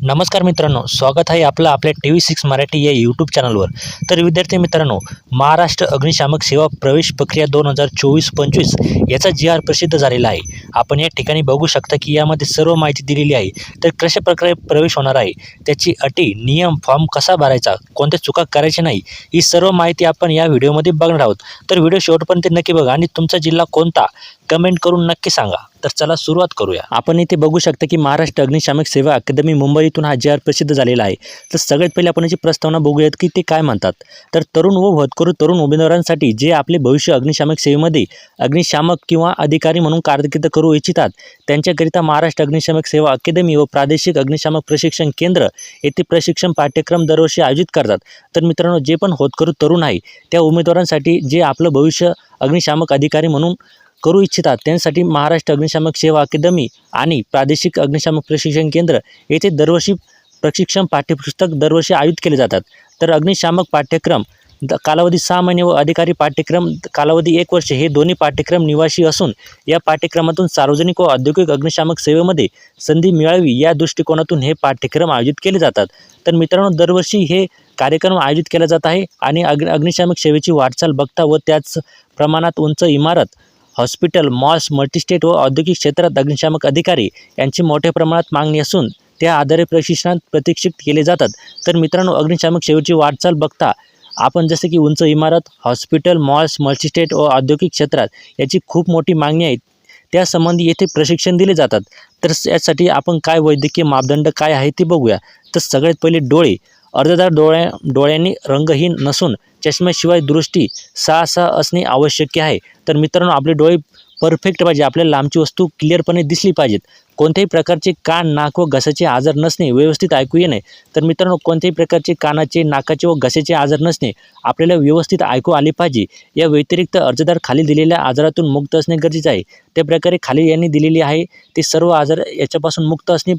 नमस्कार मित्रांनो स्वागत आहे आपलं आपल्या टी व्ही सिक्स मराठी या यूट्यूब चॅनलवर तर विद्यार्थी मित्रांनो महाराष्ट्र अग्निशामक सेवा प्रवेश प्रक्रिया दोन हजार चोवीस पंचवीस याचा जी आर प्रसिद्ध झालेला आहे. आपण या ठिकाणी बघू शकता की यामध्ये सर्व माहिती दिलेली आहे. तर कशा प्रकारे प्रवेश होणार आहे त्याची अटी नियम फॉर्म कसा भरायचा कोणत्या चुका करायची नाही ही सर्व माहिती आपण या व्हिडिओमध्ये बघणार आहोत. तर व्हिडिओ शेवटपर्यंत नक्की बघा आणि तुमचा जिल्हा कोणता कमेंट करून नक्की सांगा. तर चला सुरुवात करूया. आपण इथे बघू शकता की महाराष्ट्र अग्निशामक सेवा अकादमी मुंबईतून हा जे आर प्रसिद्ध झालेला आहे. तर सगळ्यात पहिले आपण याची प्रस्तावना बघूयात की ते काय म्हणतात. तर तरुण व होतकरू तरुण उमेदवारांसाठी जे आपले भविष्य अग्निशामक सेवेमध्ये अग्निशामक किंवा अधिकारी म्हणून कारकीर्द करू इच्छितात त्यांच्याकरिता महाराष्ट्र अग्निशामक सेवा अकादमी व प्रादेशिक अग्निशामक प्रशिक्षण केंद्र येथे प्रशिक्षण पाठ्यक्रम दरवर्षी आयोजित करतात. तर मित्रांनो जे पण होतकरू तरुण आहे त्या उमेदवारांसाठी जे आपलं भविष्य अग्निशामक अधिकारी म्हणून करू इच्छितात. त्यांसाठी महाराष्ट्र अग्निशामक सेवा अकादमी आणि प्रादेशिक अग्निशामक प्रशिक्षण केंद्र येथे दरवर्षी प्रशिक्षण पाठ्यपुस्तक दरवर्षी आयोजित केले जातात. तर अग्निशामक पाठ्यक्रम द कालावधी सहा महिने व अधिकारी पाठ्यक्रम कालावधी एक वर्ष हे दोन्ही पाठ्यक्रम निवासी असून या पाठ्यक्रमातून सार्वजनिक व औद्योगिक अग्निशामक सेवेमध्ये संधी मिळावी या दृष्टिकोनातून हे पाठ्यक्रम आयोजित केले जातात. तर मित्रांनो दरवर्षी हे कार्यक्रम आयोजित केला जात आहे आणि अग्नि अग्निशामक सेवेची वाटचाल बघता व त्याच प्रमाणात उंच इमारत हॉस्पिटल मॉल्स मल्टीस्टेट व औद्योगिक क्षेत्रात अग्निशामक अधिकारी यांची मोठ्या प्रमाणात मागणी असून त्या आधारे प्रशिक्षणात प्रतीक्षित केले जातात. तर मित्रांनो अग्निशामक सेवेची वाटचाल बघता आपण जसे की उंच इमारत हॉस्पिटल मॉल्स मल्टीस्टेट व औद्योगिक क्षेत्रात याची खूप मोठी मागणी आहे. त्यासंबंधी येथे प्रशिक्षण दिले जातात. तर यासाठी आपण काय वैद्यकीय मापदंड काय आहे ते बघूया. तर सगळ्यात पहिले डोळे अर्धदार डोळ्या डोळ्यांनी रंगहीन नसून चष्म्याशिवाय दृष्टी सहा सहा असणे आवश्यक आहे. तर मित्रांनो आपले डोळे परफेक्ट पाहिजे. आपल्याला लांबची वस्तू क्लिअरपणे दिसली पाहिजेत. कोणत्याही प्रकारचे कान नाक व घशाचे आजार नसणे व्यवस्थित ऐकू येणे. तर मित्रांनो कोणत्याही प्रकारचे कानाचे नाकाचे व घशाचे आजार नसणे आपल्याला व्यवस्थित ऐकू आले पाहिजे. या व्यतिरिक्त अर्जदार खाली दिलेल्या आजारातून मुक्त असणे गरजेचे आहे. त्या प्रकारे खाली यांनी दिलेली आहे. ते सर्व आजार याच्यापासून मुक्त असणे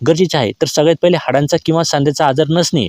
गरजेचे आहे. तर सगळ्यात पहिले हाडांचा किंवा सांध्याचा आजार नसणे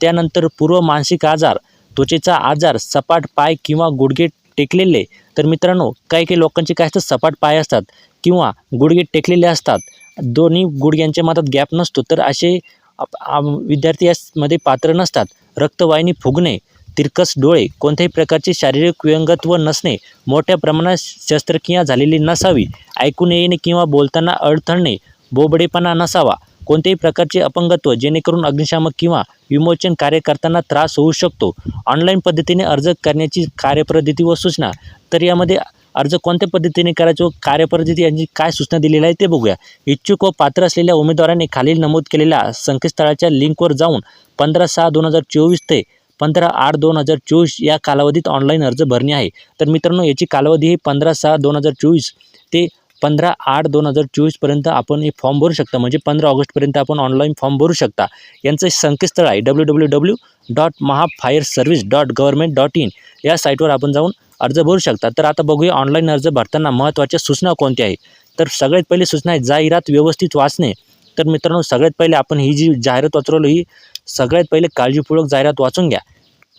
त्यानंतर पूर्व मानसिक आजार त्वचेचा आजार सपाट पाय किंवा गुडघे टेकलेले. तर मित्रांनो काही काही लोकांचे काय असतात सपाट पाय असतात किंवा गुडघे टेकलेले असतात. दोन्ही गुडघ्यांच्या मधात गॅप नसतो तर असे विद्यार्थी यामध्ये पात्र नसतात. रक्तवाहिनी फुगणे तिरकस डोळे कोणत्याही प्रकारचे शारीरिक व्यंगत्व नसणे मोठ्या प्रमाणात शस्त्रक्रिया झालेली नसावी ऐकून येणे किंवा बोलताना अडथळणे बोबडेपणा नसावा. कोणत्याही प्रकारचे अपंगत्व जेणेकरून अग्निशामक किंवा विमोचन कार्य करताना त्रास होऊ शकतो. ऑनलाईन पद्धतीने अर्ज करण्याची कार्यपद्धती व सूचना. तर यामध्ये अर्ज कोणत्या पद्धतीने करायचो व कार्यपद्धती यांची काय सूचना दिलेल्या आहे ते बघूया. इच्छुक व पात्र असलेल्या उमेदवारांनी खालील नमूद केलेल्या संकेतस्थळाच्या लिंकवर जाऊन पंधरा सहा दोन हजार चोवीस ते पंधरा आठ दोन हजार चोवीस या कालावधीत ऑनलाईन अर्ज भरणे आहे. तर मित्रांनो याची कालावधी ही पंधरा सहा दोन हजार चोवीस ते पंधरा आठ दोन हजार चोवीसपर्यंत आपण हे फॉर्म भरू शकता. म्हणजे पंधरा ऑगस्टपर्यंत आपण ऑनलाईन फॉर्म भरू शकता. यांचं संकेतस्थळ आहे W W W dot महाफायर service dot government dot in या साईटवर आपण जाऊन अर्ज भरू शकता. तर आता बघूया ऑनलाईन अर्ज भरताना महत्त्वाच्या सूचना कोणत्या आहे तर सगळ्यात पहिली सूचना आहे जाहिरात व्यवस्थित वाचणे. तर मित्रांनो सगळ्यात पहिले आपण ही जी जाहिरात वाचवलो ही सगळ्यात पहिले काळजीपूर्वक जाहिरात वाचून घ्या.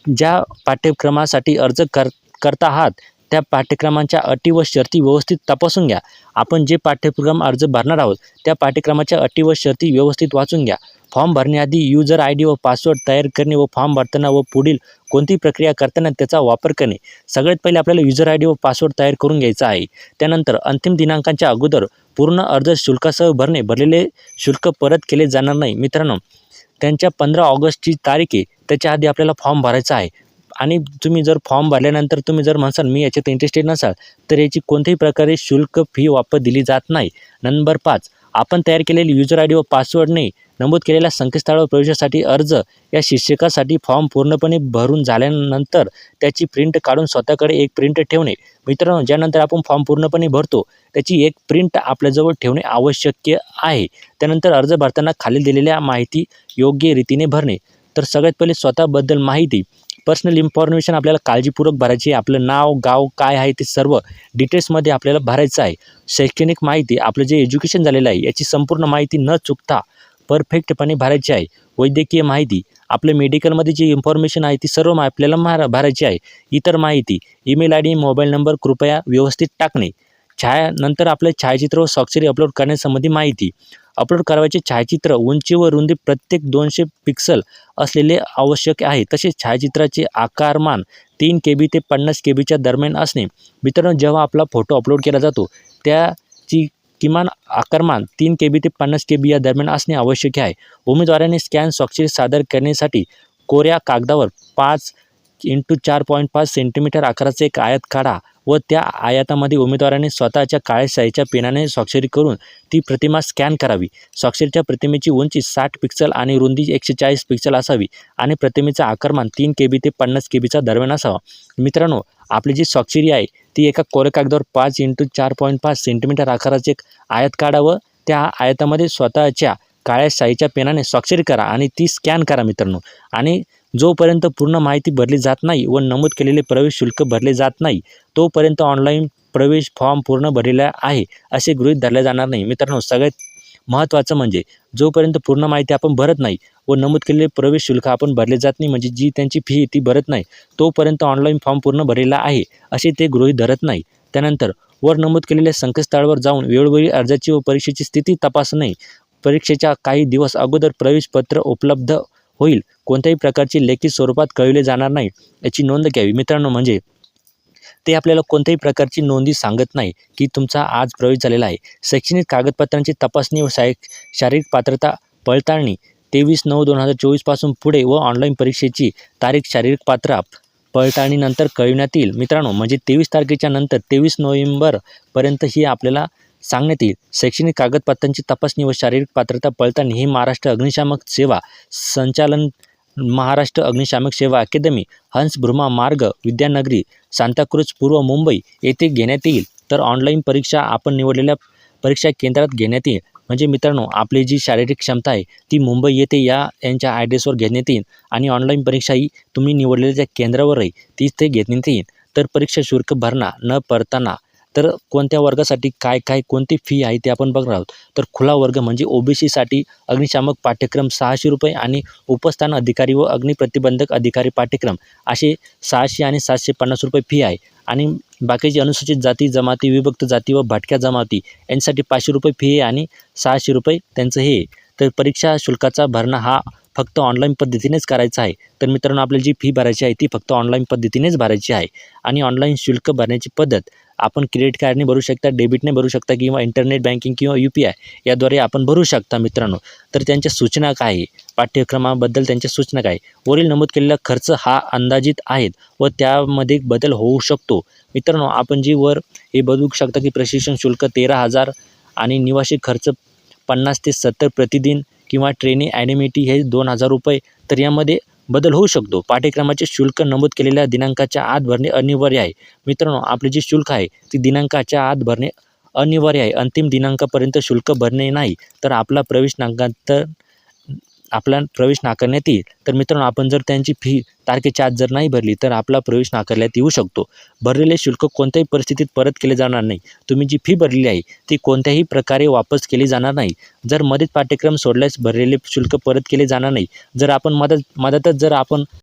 ज्या पाठ्यक्रमासाठी अर्ज कर करता आहात त्या पाठ्यक्रमांच्या अटी व शर्ती व्यवस्थित तपासून घ्या. आपण जे पाठ्यक्रम अर्ज भरणार आहोत त्या पाठ्यक्रमाच्या अटी व शर्ती व्यवस्थित वाचून घ्या. फॉर्म भरण्याआधी युजर आय डी व पासवर्ड तयार करणे व फॉर्म भरताना व पुढील कोणती प्रक्रिया करताना त्याचा वापर करणे. सगळ्यात पहिले आपल्याला युजर आय डी व पासवर्ड तयार करून घ्यायचा आहे. त्यानंतर अंतिम दिनांकांच्या अगोदर पूर्ण अर्ज शुल्कासह भरणे. भरलेले शुल्क परत केले जाणार नाही. मित्रांनो त्यांच्या पंधरा ऑगस्टची तारीख आहे. त्याच्या आधी आपल्याला फॉर्म भरायचा आहे. आणि तुम्ही जर फॉर्म भरल्यानंतर तुम्ही जर म्हणसाल मी याच्यात इंटरेस्टेड नसाल तर याची कोणत्याही प्रकारे शुल्क फी वापर दिली जात नाही. नंबर पाच आपण तयार केलेली युजर आय डी व पासवर्डने नमूद केलेल्या संकेतस्थळावर प्रवेशासाठी अर्ज या शिक्षकासाठी फॉर्म पूर्णपणे भरून झाल्यानंतर त्याची प्रिंट काढून स्वतःकडे एक प्रिंट ठेवणे. मित्रांनो ज्यानंतर आपण फॉर्म पूर्णपणे भरतो त्याची एक प्रिंट आपल्याजवळ ठेवणे आवश्यक आहे. त्यानंतर अर्ज भरताना खाली दिलेल्या माहिती योग्य रीतीने भरणे. तर सगळ्यात पहिले स्वतःबद्दल माहिती. पर्सनल इन्फॉर्मेशन आपल्याला काळजीपूर्वक भरायची आहे. आपलं नाव गाव काय आहे ते सर्व डिटेल्समध्ये आपल्याला भरायचं आहे. शैक्षणिक माहिती आपलं जे एज्युकेशन झालेलं आहे याची संपूर्ण माहिती न चुकता परफेक्टपणे भरायची आहे. वैद्यकीय माहिती आपलं मेडिकलमध्ये जी इन्फॉर्मेशन आहे ती सर्व मा आपल्याला मारा भरायची आहे. इतर माहिती email I D mobile number कृपया व्यवस्थित टाकणे. छाया नंतर आपले छायाचित्र व स्वाक्षरी अपलोड करण्यासंबंधी माहिती. अपलोड करावयाचे छायाचित्र उंची व रुंदी प्रत्येक दोनशे पिक्सल असलेले आवश्यक आहे. तसेच छायाचित्राचे आकारमान तीन के बी ते पन्नास के बीच्या दरम्यान असणे. मित्रांनो जेव्हा आपला फोटो अपलोड केला जातो त्याची किमान आकारमान तीन के बी ते पन्नास के बी या दरम्यान असणे आवश्यक आहे. उमेदवाराने स्कॅन स्वाक्षरी सादर करण्यासाठी कोऱ्या कागदावर पाच इंटू चार पॉईंट पाच सेंटीमीटर आकाराचे एक आयात काढा व त्या आयातामध्ये उमेदवाराने स्वतःच्या काळ्या शाईच्या पेनाने स्वाक्षरी करून ती प्रतिमा स्कॅन करावी. स्वाक्षरीच्या प्रतिमेची उंची साठ पिक्सल आणि रुंदी एकशे चाळीस पिक्सल असावी आणि प्रतिमेचा आकारमान तीन के बी ते पन्नास के बीचा दरम्यान असावा. मित्रांनो आपली जी स्वाक्षरी आहे ती एका कोऱ्या कागदावर पाच इंटू चार पॉईंट पाच सेंटीमीटर आकाराचे एक आयात काढा व त्या आयातामध्ये स्वतःच्या काळ्या शाईच्या पेनाने स्वाक्षरी करा आणि ती स्कॅन करा मित्रांनो. आणि जोपर्यंत पूर्ण माहिती भरली जात नाही व नमूद केलेले प्रवेश शुल्क भरले जात नाही तोपर्यंत ऑनलाईन प्रवेश फॉर्म पूर्ण भरलेला आहे असे गृहीत धरले जाणार नाही. मित्रांनो सगळ्यात महत्त्वाचं म्हणजे जोपर्यंत पूर्ण माहिती आपण भरत नाही व नमूद केलेले प्रवेश शुल्क आपण भरले जात नाही म्हणजे जी त्यांची फी ती भरत नाही तोपर्यंत ऑनलाईन फॉर्म पूर्ण भरलेला आहे असे ते गृहीत धरत नाही. त्यानंतर वर नमूद केलेल्या संकेतस्थळावर जाऊन वेळोवेळी अर्जाची व परीक्षेची स्थिती तपासणे परीक्षेच्या काही दिवस अगोदर प्रवेशपत्र उपलब्ध होईल. कोणत्याही प्रकारची लेखित स्वरूपात कळविले जाणार नाही याची नोंद घ्यावी. मित्रांनो म्हणजे ते आपल्याला कोणत्याही प्रकारची नोंदी सांगत नाही की तुमचा आज प्रवेश झालेला आहे. शैक्षणिक कागदपत्रांची तपासणी व शाय शारीरिक पात्रता पडताळणी तेवीस नऊ दोन हजार चोवीसपासून पुढे व ऑनलाईन परीक्षेची तारीख शारीरिक पात्रा पडताळणीनंतर कळविण्यात येईल. मित्रांनो म्हणजे तेवीस तारखेच्या नंतर तेवीस नोव्हेंबरपर्यंत ही आपल्याला सांगण्यात येईल. शैक्षणिक कागदपत्रांची तपासणी व शारीरिक पात्रता पळताना ही महाराष्ट्र अग्निशामक सेवा संचालन महाराष्ट्र अग्निशामक सेवा अकादमी हंसभ्रुमा मार्ग विद्यानगरी सांताक्रूज पूर्व मुंबई येथे घेण्यात येईल. तर ऑनलाईन परीक्षा आपण निवडलेल्या परीक्षा केंद्रात घेण्यात येईल. म्हणजे मित्रांनो आपली जी शारीरिक क्षमता आहे ती मुंबई येथे या यांच्या ॲड्रेसवर घेण्यात येईल आणि ऑनलाईन परीक्षा ही तुम्ही निवडलेल्या ज्या केंद्रावरही तीच ते घेण्यात येईल. तर परीक्षा शुल्क भरणा न परताना तर कोणत्या वर्गासाठी काय काय कोणती फी आहे ते आपण बघणार आहोत. तर खुला वर्ग म्हणजे ओ बी सीसाठी अग्निशामक पाठ्यक्रम सहाशे रुपये आणि उपस्थान अधिकारी व अग्निप्रतिबंधक अधिकारी पाठ्यक्रम. असे सहाशे आणि सातशे पन्नास रुपये फी आहे. आणि बाकीचे अनुसूचित जाती जमाती विभक्त जाती व भटक्या जमाती यांच्यासाठी पाचशे रुपये फी आहे आणि सहाशे रुपये त्यांचं हे आहे. तर परीक्षा शुल्काचा भरणा हा फक्त ऑनलाईन पद्धतीनेच करायचा आहे. तर मित्रांनो आपल्याला जी फी भरायची आहे ती फक्त ऑनलाईन पद्धतीनेच भरायची आहे. आणि ऑनलाईन शुल्क भरण्याची पद्धत आपण क्रेडिट कार्डने भरू शकता डेबिटने भरू शकता किंवा इंटरनेट बँकिंग किंवा यू पी आय याद्वारे आपण भरू शकता मित्रांनो. तर त्यांच्या सूचना काय आहे? पाठ्यक्रमाबद्दल त्यांच्या सूचना काय वरील नमूद केलेला खर्च हा अंदाजित आहेत व त्यामध्ये बदल होऊ शकतो. मित्रांनो आपण जी वर हे बघू शकता की प्रशिक्षण शुल्क तेरा हजार आणि निवासी खर्च पन्नास ते सत्तर प्रतिदिन किंवा ट्रेनिंग ॲनिमिटी हे दोन हजार रुपये. तर यामध्ये बदल होऊ शकतो. पाठ्यक्रमाचे शुल्क नमूद केलेल्या दिनांकाच्या आत भरणे अनिवार्य आहे. मित्रांनो आपले जे शुल्क आहे ती दिनांकाच्या आत भरणे अनिवार्य आहे. अंतिम दिनांकापर्यंत शुल्क भरणे नाही तर आपला प्रवेश नांकांत आपला प्रवेश नाकारण्यात येईल. तर मित्रांनो आपण जर त्यांची फी तारखेच्या आत जर नाही भरली तर आपला प्रवेश नाकारण्यात येऊ शकतो. भरलेले शुल्क कोणत्याही परिस्थितीत परत केले जाणार नाही. तुम्ही जी फी भरलेली आहे ती कोणत्याही प्रकारे वापस केली जाणार नाही. जर मध्येच पाठ्यक्रम सोडल्यास भरलेले शुल्क परत केले जाणार नाही. जर आपण मदत मदतच जर आपण